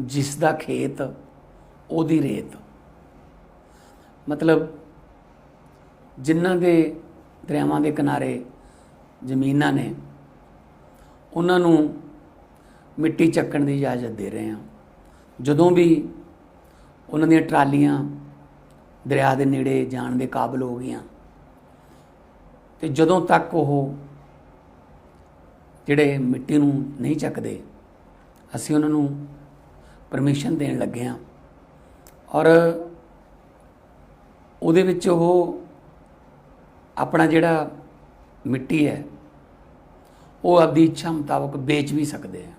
ਜਿਸ ਦਾ ਖੇਤ, ਉਹਦੀ ਰੇਤ। ਮਤਲਬ ਜਿਨ੍ਹਾਂ ਦੇ ਦਰਿਆਵਾਂ ਦੇ ਕਿਨਾਰੇ ਜ਼ਮੀਨਾਂ ਨੇ, ਉਹਨਾਂ ਨੂੰ ਮਿੱਟੀ ਚੱਕਣ ਦੀ ਇਜਾਜ਼ਤ ਦੇ ਰਹੇ ਹਾਂ। ਜਦੋਂ ਵੀ ਉਹਨਾਂ ਦੀਆਂ ਟਰਾਲੀਆਂ ਦਰਿਆ ਦੇ ਨੇੜੇ ਜਾਣ ਦੇ ਕਾਬਿਲ ਹੋ ਗਈਆਂ, ਤੇ ਜਦੋਂ ਤੱਕ ਉਹ ਜਿਹੜੇ ਮਿੱਟੀ ਨੂੰ ਨਹੀਂ ਚੱਕਦੇ, ਅਸੀਂ ਉਹਨਾਂ ਨੂੰ ਪਰਮਿਸ਼ਨ ਦੇਣ ਲੱਗੇ ਹਾਂ। ਔਰ ਉਹਦੇ ਵਿੱਚ ਉਹ ਆਪਣਾ ਜਿਹੜਾ ਮਿੱਟੀ ਹੈ, ਉਹ ਆਪਦੀ ਇੱਛਾ ਮੁਤਾਬਕ ਵੇਚ ਵੀ ਸਕਦੇ ਆ।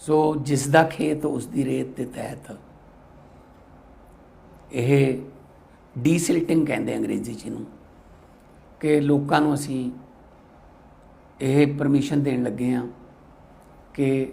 ਸੋ ਜਿਸ ਦਾ ਖੇਤ ਉਸ ਦੀ ਰੇਤ ਦੇ ਤਹਿਤ ਇਹ ਡੀਸਿਲਟਿੰਗ ਕਹਿੰਦੇ ਅੰਗਰੇਜ਼ੀ ਚ ਇਹਨੂੰ, ਕਿ ਲੋਕਾਂ ਨੂੰ ਅਸੀਂ ਇਹ ਪਰਮਿਸ਼ਨ ਦੇਣ ਲੱਗੇ ਆ ਕਿ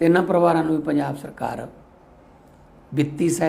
ਤੇ ਇਹਨਾਂ ਪਰਿਵਾਰਾਂ ਨੂੰ ਵੀ ਪੰਜਾਬ ਸਰਕਾਰ ਵਿੱਤੀ ਸਹਾਇਤਾ